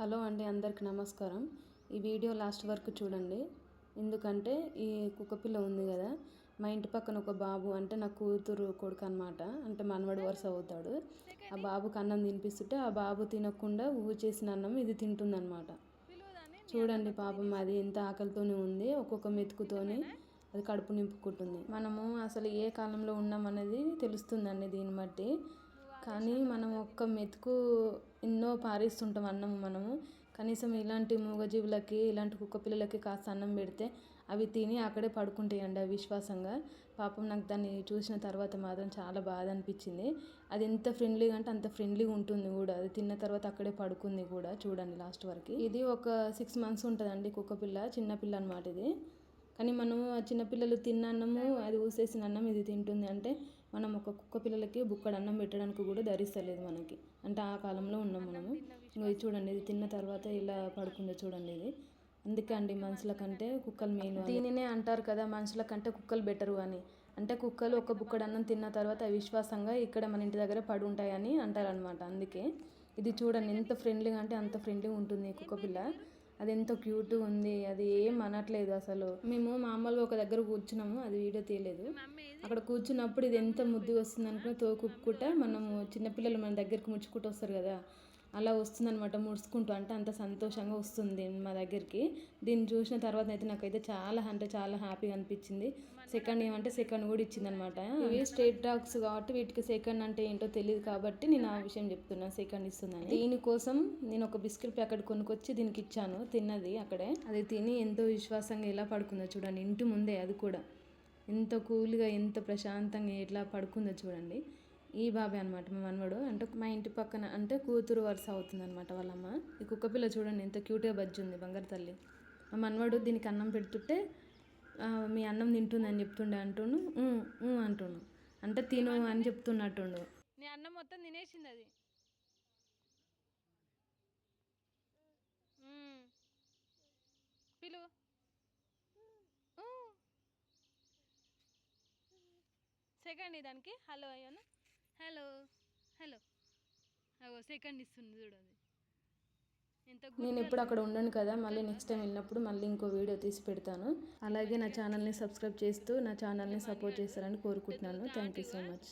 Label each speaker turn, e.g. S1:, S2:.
S1: Hello అండి అందరికి నమస్కారం. ఈ వీడియో లాస్ట్ వరకు చూడండి. ఎందుకంటే ఈ కుక్కపిల్ల ఉంది కదా మా ఇంటి పక్కన ఒక బాబు అంటే నా కూతురు కొడుకు అనమాట అంటే మనవడు వరుస అవుతాడు. ఆ బాబుకి అన్నం తినిపిస్తుంటే ఆ బాబు తినకుండా ఊ చేసిన అన్నం ఇది తింటుందన్నమాట. చూడండి పాపం అది ఎంత ఆకలితోనే ఉంది ఒక్కొక్క మెతుకుతోని అది కడుపు నింపుకుంటుంది. మనము అసలు ఏ కాలంలో ఉన్నామనేది తెలుస్తుందండి దీన్ని బట్టి. కానీ మనం ఒక్క మెతుకు ఎన్నో పారేస్తుంటాం అన్నం మనము. కనీసం ఇలాంటి మూగజీవులకి ఇలాంటి కుక్క పిల్లలకి కాస్త అన్నం పెడితే అవి తిని అక్కడే పడుకుంటాయండి అవి విశ్వాసంగా పాపం నాకు దాన్ని చూసిన తర్వాత మాత్రం చాలా బాధ అనిపించింది. అది ఎంత ఫ్రెండ్లీగా అంటే అంత ఫ్రెండ్లీగా ఉంటుంది కూడా. అది తిన్న తర్వాత అక్కడే పడుకుంది కూడా చూడండి లాస్ట్ వరకు. ఇది ఒక సిక్స్ మంత్స్ ఉంటుందండి కుక్క పిల్ల చిన్న పిల్ల అనమాట ఇది. కానీ మనము చిన్నపిల్లలు తిన్న అన్నము అది ఊసేసిన అన్నం ఇది తింటుంది. అంటే మనం ఒక కుక్క పిల్లలకి బుక్కడు అన్నం పెట్టడానికి కూడా ధరిస్తలేదు మనకి. అంటే ఆ కాలంలో ఉన్నాం మనము. ఇది చూడండి ఇది తిన్న తర్వాత ఇలా పడుకుందో చూడండి ఇది. అందుకే అండి మనుషుల కంటే కుక్కలు మెయిన్ దీనినే అంటారు కదా మనుషుల కంటే కుక్కలు బెటరు అని. అంటే కుక్కలు ఒక బుక్కడు అన్నం తిన్న తర్వాత విశ్వాసంగా ఇక్కడ మన ఇంటి దగ్గర పడి ఉంటాయని అంటారనమాట అందుకే ఇది చూడండి ఎంత ఫ్రెండ్లీగా అంటే అంత ఫ్రెండ్లీగా ఉంటుంది కుక్క పిల్ల. అది ఎంతో క్యూట్ ఉంది అది ఏం అనట్లేదు అసలు. మేము మామూలుగా ఒక దగ్గర కూర్చున్నాము అది వీడియో తీయలేదు. అక్కడ కూర్చున్నప్పుడు ఇది ఎంత ముద్దుగా వస్తుంది అనుకుని తోకుక్కుంటా మనము చిన్నపిల్లలు మన దగ్గరికి ముచ్చుకుంటూ వస్తారు కదా అలా వస్తుందనమాట ముడుచుకుంటూ. అంటే అంత సంతోషంగా వస్తుంది మా దగ్గరికి. దీన్ని చూసిన తర్వాత అయితే నాకైతే చాలా అంటే చాలా హ్యాపీగా అనిపించింది. సెకండ్ ఏమంటే సెకండ్ కూడా ఇచ్చిందనమాట ఇవి స్టేట్ డాగ్స్ కాబట్టి వీటికి సెకండ్ అంటే ఏంటో తెలియదు కాబట్టి నేను ఆ విషయం చెప్తున్నాను సెకండ్ ఇస్తుందని. దీనికోసం నేను ఒక బిస్కెట్ ప్యాకెట్ కొనుక్కొచ్చి దీనికి ఇచ్చాను. తిన్నది అక్కడే. అది తిని ఎంతో విశ్వాసంగా ఎలా పడుకుందో చూడండి. ఇంటి ముందే అది కూడా. ఎంత కూల్గా ఎంత ప్రశాంతంగా ఎట్లా పడుకుందో చూడండి. ఈ బాబే అనమాట మా మనవడు. అంటే మా ఇంటి పక్కన అంటే కూతురు వరుస అవుతుంది అనమాట వాళ్ళమ్మ. ఈ కుక్కపిల్ల చూడండి ఎంత క్యూట్గా బజ్జి ఉంది బంగారు తల్లి. మా మనవడు దీనికి అన్నం పెడుతుంటే మీ అన్నం తింటుందని చెప్తుండే అంటుండు. అంటుండు. అంటే తిను అని చెప్తున్నట్టుండు.
S2: నీ అన్నం మొత్తం తినేసింది అది. పిలు. సెకండ్ దానికి హలో అయ్యాను హలో హలో. అగో సెకండ్ ఇస్తుంది చూడండి.
S1: నేను ఎప్పుడు అక్కడ ఉండను కదా మళ్ళీ నెక్స్ట్ టైం వెళ్ళినప్పుడు మళ్ళీ ఇంకో వీడియో తీసి పెడతాను. అలాగే నా ఛానల్ని సబ్స్క్రైబ్ చేస్తూ నా ఛానల్ని సపోర్ట్ చేస్తారని కోరుకుంటున్నాను. Thank you so much